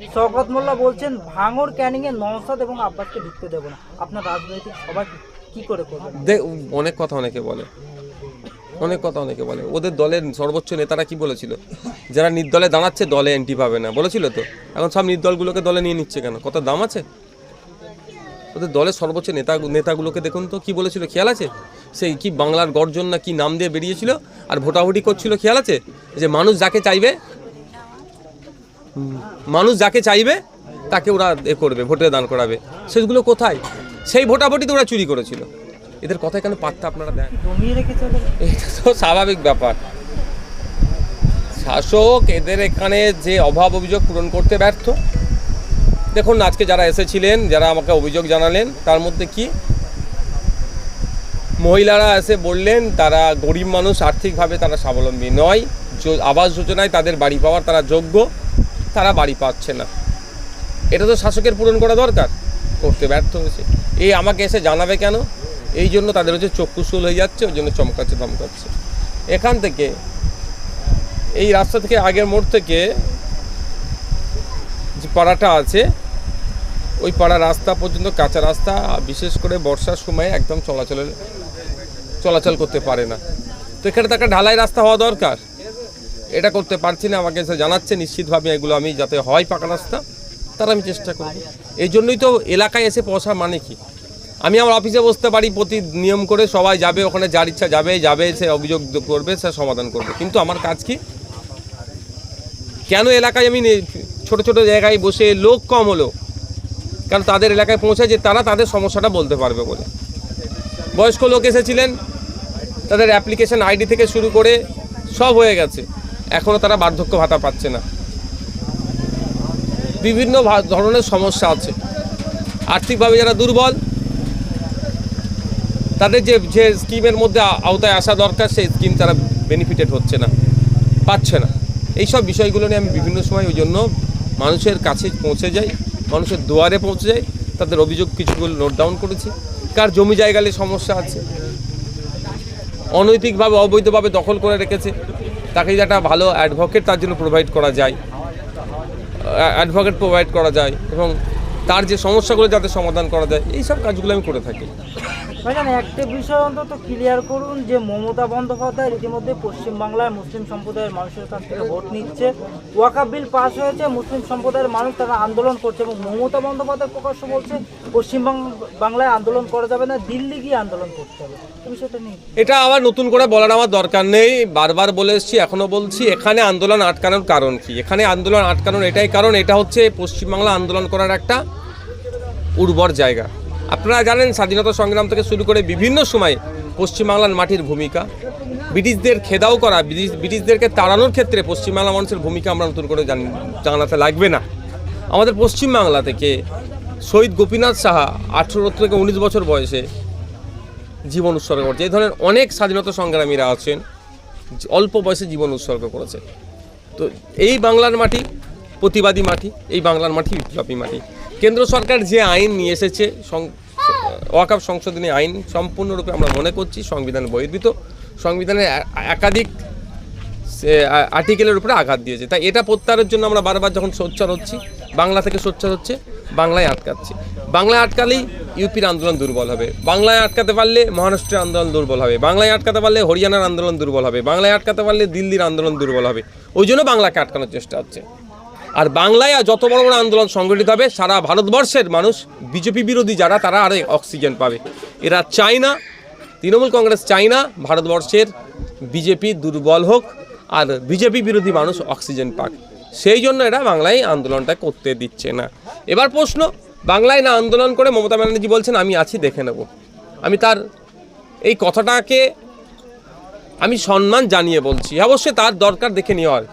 শওকত মোল্লা বলছেন, ভাঙর ক্যানিং এ নওসাদ এবং আব্বাসকে ঢুকতে দেবো না। আপনার রাজনৈতিক সভা কি- করে করবেন? অনেক কথা অনেকে বলে। অনেক কথা অনেকে বলে। ওদের দলের সর্বোচ্চ নেতারা কি বলেছিল? যারা নির্দলে দাঁড়াচ্ছে, দলে এন্ট্রি পাবে না। বলেছিল তো? এখন সব নির্দলগুলোকে দলে নিয়ে নিচ্ছে কেন? কত দাম আছে? ওদের দলের সর্বোচ্চ নেতা, নেতাগুলোকে দেখুন তো, কি বলেছিল? খেয়াল আছে? সেই কি বাংলার গর্জন না কি নাম দিয়ে বেরিয়েছিল? আর ভোটাভুটি করছিল, খেয়াল আছে? যে মানুষ যাকে চাইবে মানুষ যাকে চাইবে তাকে ওরা এ করবে ভোটে দান করাবে। সেগুলো কোথায়? সেই ভোটাভুটিতে ওরা চুরি করেছিল। এদের কথায় কেন পাত্তা আপনারা দেন? এটা তো স্বাভাবিক ব্যাপার। শাসক এদের এখানে যে অভাব অভিযোগ পূরণ করতে ব্যর্থ। দেখুন আজকে যারা এসেছিলেন যারা আমাকে অভিযোগ জানালেন তার মধ্যে কি? মহিলারা এসে বললেন তারা গরিব মানুষ আর্থিকভাবে তারা স্বাবলম্বী নয়। আবাস যোজনায় তাদের বাড়ি পাওয়ার তারা যোগ্য। তারা বাড়ি পাচ্ছে না। এটা তো শাসকের পূরণ করা দরকার। করতে ব্যর্থ হয়েছে। এই আমাকে এসে জানাবে কেন? এই জন্য তাদের হচ্ছে চক্ষুশুল হয়ে যাচ্ছে, ওই জন্য চমকাচ্ছে, ধমকাচ্ছে। এখান থেকে, এই রাস্তা থেকে আগের মোড় থেকে যে পাড়াটা আছে, ওই পাড়া রাস্তা পর্যন্ত কাঁচা রাস্তা বিশেষ করে বর্ষার সময় একদম চলাচলের, চলাচল করতে পারে না। তো এখানে তো একটা ঢালাই রাস্তা হওয়া দরকার। এটা করতে পারছি না, আমাকে জানাচ্ছে, নিশ্চিতভাবে এগুলো আমি যাতে হয় পাকা রাস্তা, তার আমি চেষ্টা করব। এই জন্যই তো এলাকায় এসে পৌঁছা মানে কি? আমি আমার অফিসে বসতে পারি, প্রতি নিয়ম করে সবাই যাবে, ওখানে যার ইচ্ছা যাবে যাবে, সে অভিযোগ করবে, সে সমাধান করবে। কিন্তু আমার কাজ কি? কেন এলাকায় আমি ছোট ছোট জায়গায় বসে লোক কম হলো? কারণ তাদের এলাকায় পৌঁছে যে তারা তাদের সমস্যাটা বলতে পারবে বলে? বয়স্ক লোক এসেছিলেন, তাদের অ্যাপ্লিকেশন আইডি থেকে শুরু করে সব হয়ে গেছে। এখনও তারা বার্ধক্য ভাতা পাচ্ছে না। বিভিন্ন ধরনের সমস্যা আছে। আর্থিকভাবে যারা দুর্বল, তাদের যে যে স্কিমের মধ্যে আওতায় আসা দরকার, সেই স্কিম তারা বেনিফিটেড হচ্ছে না, পাচ্ছে না। এই সব বিষয়গুলো নিয়ে আমি বিভিন্ন সময় ওই জন্য মানুষের কাছে পৌঁছে যাই, মানুষের দুয়ারে পৌঁছে যাই, তাদের অভিযোগ কিছুগুলো নোট ডাউন করেছি। কার জমি জায়গালে সমস্যা আছে, অনৈতিকভাবে, অবৈধভাবে দখল করে রেখেছে তাকে যদি একটা ভালো অ্যাডভোকেট তার জন্য প্রোভাইড করা যায়। অ্যাডভোকেট প্রোভাইড করা যায় এবং তার যে সমস্যাগুলো যাতে সমাধান করা যায় এই সব কাজগুলো আমি করে থাকি। ভাইজান, একটা বিষয় অন্তত ক্লিয়ার করুন যে মমতা বন্দ্যোপাধ্যায় ইতিমধ্যে পশ্চিমবাংলায় মুসলিম সম্প্রদায়ের মানুষের কাছ থেকে ভোট নিচ্ছে। ওয়াকা বিল পাস হয়েছে, মুসলিম সম্প্রদায়ের মানুষ তারা আন্দোলন করছে এবং মমতা বন্দ্যোপাধ্যায় প্রকাশ্য বলছে পশ্চিমবঙ্গ বাংলায় আন্দোলন করা যাবে না, দিল্লি গিয়ে আন্দোলন করতে হবে। বিষয়টা নিয়ে। এটা আবার নতুন করে বলার আমার দরকার নেই, বারবার বলে এসেছি এখনও বলছি, এখানে আন্দোলন আটকানোর কারণ কি? এখানে আন্দোলন আটকানোর এটাই কারণ, এটা হচ্ছে পশ্চিমবাংলা আন্দোলন করার একটা উর্বর জায়গা। আপনারা জানেন স্বাধীনতা সংগ্রাম থেকে শুরু করে বিভিন্ন সময়ে পশ্চিমবাংলার মাটির ভূমিকা, ব্রিটিশদের খেদাও করা ব্রিটিশদেরকে তাড়ানোর ক্ষেত্রে পশ্চিমবাংলা মানুষের ভূমিকা আমরা নতুন করে জান- জানাতে লাগবে না। আমাদের পশ্চিমবাংলা থেকে শহীদ গোপীনাথ সাহা আঠেরো থেকে উনিশ বছর বয়সে জীবন উৎসর্গ করছে। এই ধরনের অনেক স্বাধীনতা সংগ্রামীরা আছেন অল্প বয়সে জীবন উৎসর্গ করেছে। তো এই বাংলার মাটি প্রতিবাদী মাটি, এই বাংলার মাটি বিপ্লবী মাটি। কেন্দ্র সরকার যে আইন নিয়ে এসেছে ওয়াকাফ সংশোধনী আইন সম্পূর্ণরূপে আমরা মনে করছি সংবিধান বহির্ভূত। সংবিধানের একাধিক আর্টিকেলের উপরে আঘাত দিয়েছে। তাই এটা প্রত্যাহারের জন্য আমরা বারবার যখন সোচ্চার হচ্ছি, বাংলা থেকে সোচ্চার হচ্ছে, বাংলায় আটকাচ্ছি। বাংলায় আটকালেই ইউপির আন্দোলন দুর্বল হবে। বাংলায় আটকাতে পারলে মহারাষ্ট্রের আন্দোলন দুর্বল হবে। বাংলায় আটকাতে পারলে হরিয়ানার আন্দোলন দুর্বল হবে। বাংলায় আটকাতে পারলে দিল্লির আন্দোলন দুর্বল হবে। ওই জন্য বাংলাকে আটকানোর চেষ্টা হচ্ছে। আর বাংলায় যত বড় বড় আন্দোলন সংগঠিত হবে, সারা ভারতবর্ষের মানুষ, বিজেপি বিরোধী যারা, তারা আরে অক্সিজেন পাবে। এরা চায় না তৃণমূল কংগ্রেস চায় না ভারতবর্ষের বিজেপি দুর্বল হোক, আর বিজেপি বিরোধী মানুষ অক্সিজেন পাক। সেই জন্য এরা বাংলায় আন্দোলনটা করতে দিচ্ছে না। এবার প্রশ্ন, বাংলায় না আন্দোলন করে মমতা ব্যানার্জি বলছেন, আমি আছি, দেখে নেব। আমি তার এই কথাটাকে আমি সম্মান জানিয়ে বলছি। অবশ্যই তার দরকার দেখে নেওয়ার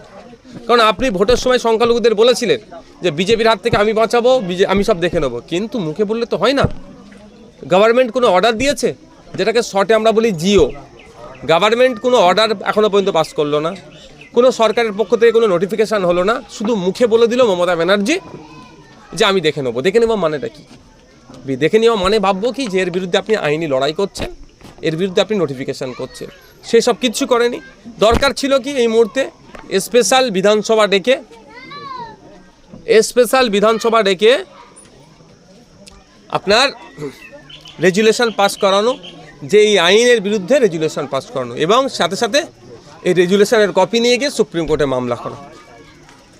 কারণ আপনি ভোটের সময় সংখ্যালঘুদের বলেছিলেন যে বিজেপির হাত থেকে আমি বাঁচাবো আমি সব দেখে নেব। কিন্তু মুখে বললে তো হয় না। গভর্নমেন্ট কোনো অর্ডার দিয়েছে? যেটাকে শর্টে আমরা বলি জিও। গভর্নমেন্ট কোনো অর্ডার এখনও পর্যন্ত পাস করল না। কোনো সরকারের পক্ষ থেকে কোনো নোটিফিকেশান হলো না। শুধু মুখে বলে দিল মমতা ব্যানার্জি যে আমি দেখে নেব। দেখে নেব মানেটা কি? দেখে নেওয়া মানে ভাববো কি যে এর বিরুদ্ধে আপনি আইনি লড়াই করছেন, এর বিরুদ্ধে আপনি নোটিফিকেশান করছেন। সে সব কিচ্ছু করেনি। দরকার ছিল কি এই মুহূর্তে স্পেশাল বিধানসভা ডেকে, স্পেশাল বিধানসভা ডেকে আপনার রেজুলেশন পাস করানো যে এই আইনের বিরুদ্ধে রেজুলেশন পাস করানো এবং সাথে সাথে এই রেজুলেশনের কপি নিয়ে গিয়ে সুপ্রিম কোর্টে মামলা করা।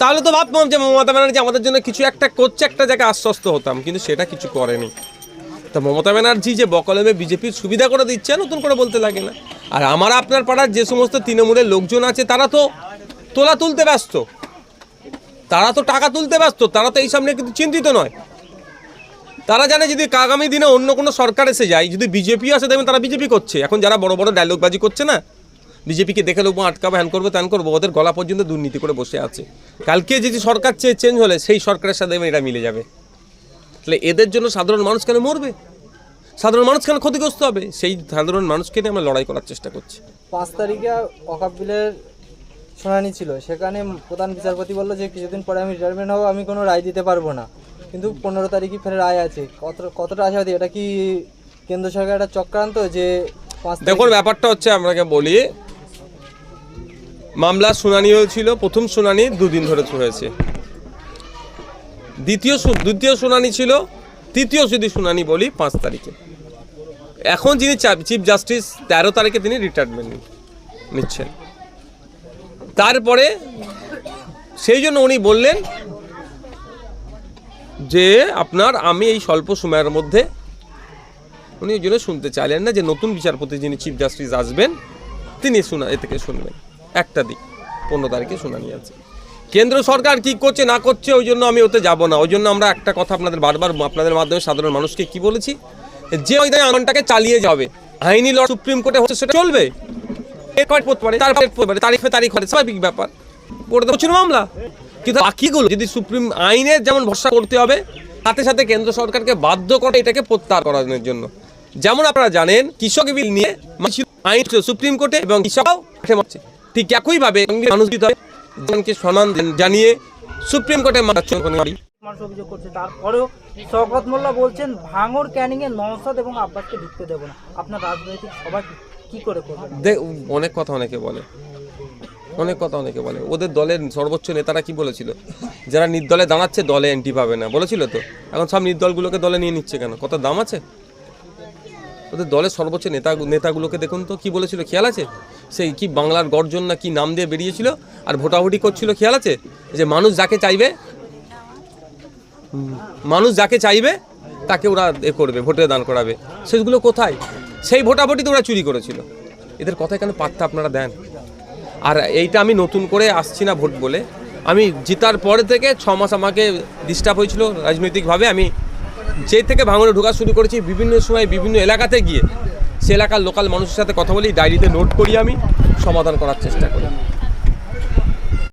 তাহলে তো ভাবতাম যে মমতা ব্যানার্জি আমাদের জন্য কিছু একটা করছে, একটা জায়গায় আশ্বস্ত হতাম, কিন্তু সেটা কিছু করেনি। তা মমতা ব্যানার্জি যে বকলমে বিজেপির সুবিধা করে দিচ্ছে, নতুন করে বলতে লাগে না। আর আমার আপনার পাড়ার যে সমস্ত তৃণমূলের লোকজন আছে, তারা তো তোলা তুলতে ব্যস্ত। তারা তো টাকা তুলতে ব্যস্ত, তারা তো এই সামনে কিন্তু চিন্তিত নয়। তারা জানে যদি আগামী দিনে অন্য কোনো সরকার এসে যায়, যদি বিজেপি আসে, দেখবেন তারা বিজেপি করছে। এখন যারা বড় বড় ডায়লগবাজি করছে না, বিজেপিকে দেখে লোক আটকাবো, হ্যান করব, ত্যান করব, ওদের গলা পর্যন্ত দুর্নীতি করে বসে আছে। কালকে যদি সরকার চেয়ে চেঞ্জ হলে, সেই সরকারের সাথে এটা মিলে যাবে। তাহলে এদের জন্য সাধারণ মানুষ কেন মরবে? সাধারণ মানুষ কেন ক্ষতিগ্রস্ত হবে? সেই সাধারণ মানুষকে নিয়ে আমরা লড়াই করার চেষ্টা করছি। পাঁচ তারিখে ওয়াকাফ বিলের শুনানি ছিল। সেখানে প্রধান বিচারপতি বলল যে, কিছুদিন পরে আমি রিটায়ারমেন্ট হব, আমি কোনো রায় দিতে পারব না। কিন্তু পনেরো তারিখই ফের রায় আছে। কত, কতটা আশাবাদী? এটা কি কেন্দ্র সরকার একটা চক্রান্ত যে দেখুন, ব্যাপারটা হচ্ছে, আপনাকে বলি, মামলা শুনানি হয়েছিল। প্রথম শুনানি দুদিন ধরে হয়েছে। দ্বিতীয় দ্বিতীয় শুনানি ছিল, তৃতীয় যদি শুনানি বলি, পাঁচ তারিখে। এখন যিনি চিফ জাস্টিস তেরো তারিখে তিনি রিটায়ারমেন্ট নিচ্ছেন। তারপরে সেই জন্য উনি বললেন যে, আপনার আমি এই স্বল্প সময়ের মধ্যে উনি ওই জন্য শুনতে চাইলেন না যে, নতুন বিচারপতি যিনি চিফ জাস্টিস আসবেন, তিনি শোনা, এ থেকে শুনবেন। একটা দিক, পনেরো তারিখে শুনানি আছে। কেন্দ্র সরকার কি করছে, না করছে, ওই জন্য আমি ওতে যাব না। ওই জন্য আমরা একটা কথা আপনাদের বারবার, আপনাদের মাধ্যমে সাধারণ মানুষকে কি বলেছি? যে ওই আন্দোলনটাকে চালিয়ে যাবে। আইনি লড় সুপ্রিম কোর্টে হচ্ছে সেটা চলবে। যেমন ভরসা করতে হবে, সাথে সাথে কেন্দ্র সরকারকে বাধ্য করে এটাকে প্রত্যাহার করানোর জন্য। যেমন আপনারা জানেন, কৃষক বিল নিয়ে আইন সুপ্রিম কোর্টে এবং ঠিক একইভাবে মানুষ সম্মান জানিয়ে সুপ্রিম কোর্টে করছে, তারপরেও মোল্লা বলছেন ভাঙর এবং আব্বাসকে ঢুকতে না। আপনার রাজনৈতিক সবাই করে অনেক কথা অনেকে বলে। অনেক কথা অনেকে বলে। ওদের দলের সর্বোচ্চ নেতারা কি বলেছিল? যারা নির্দলে দাঁড়াচ্ছে, দলে এন্ট্রি পাবে না। বলেছিল তো? এখন সব নির্দলগুলোকে দলে নিয়ে নিচ্ছে কেন? কত দাম আছে? ওদের দলের সর্বোচ্চ নেতা, নেতাগুলোকে দেখুন তো, কি বলেছিল? খেয়াল আছে? সেই কি বাংলার গর্জন না কি নাম দিয়ে বেরিয়েছিল? আর ভোটাভুটি করছিল, খেয়াল আছে? যে মানুষ যাকে চাইবে, মানুষ যাকে চাইবে, তাকে ওরা এ করবে, ভোটে দান করাবে। সেগুলো কোথায়? সেই ভোটাভুটিতে ওরা চুরি করেছিল। এদের কথায় কেন পাত্তা আপনারা দেন? আর এইটা আমি নতুন করে আসছি না ভোট বলে। আমি জিতার পরে থেকে ছ মাস আমাকে ডিস্টার্ব হয়েছিল রাজনৈতিকভাবে। আমি যে থেকে ভাঙনে ঢোকা শুরু করেছি, বিভিন্ন সময় বিভিন্ন এলাকাতে গিয়ে সে এলাকার লোকাল মানুষের সাথে কথা বলি ডায়েরিতে নোট করি আমি, সমাধান করার চেষ্টা করি।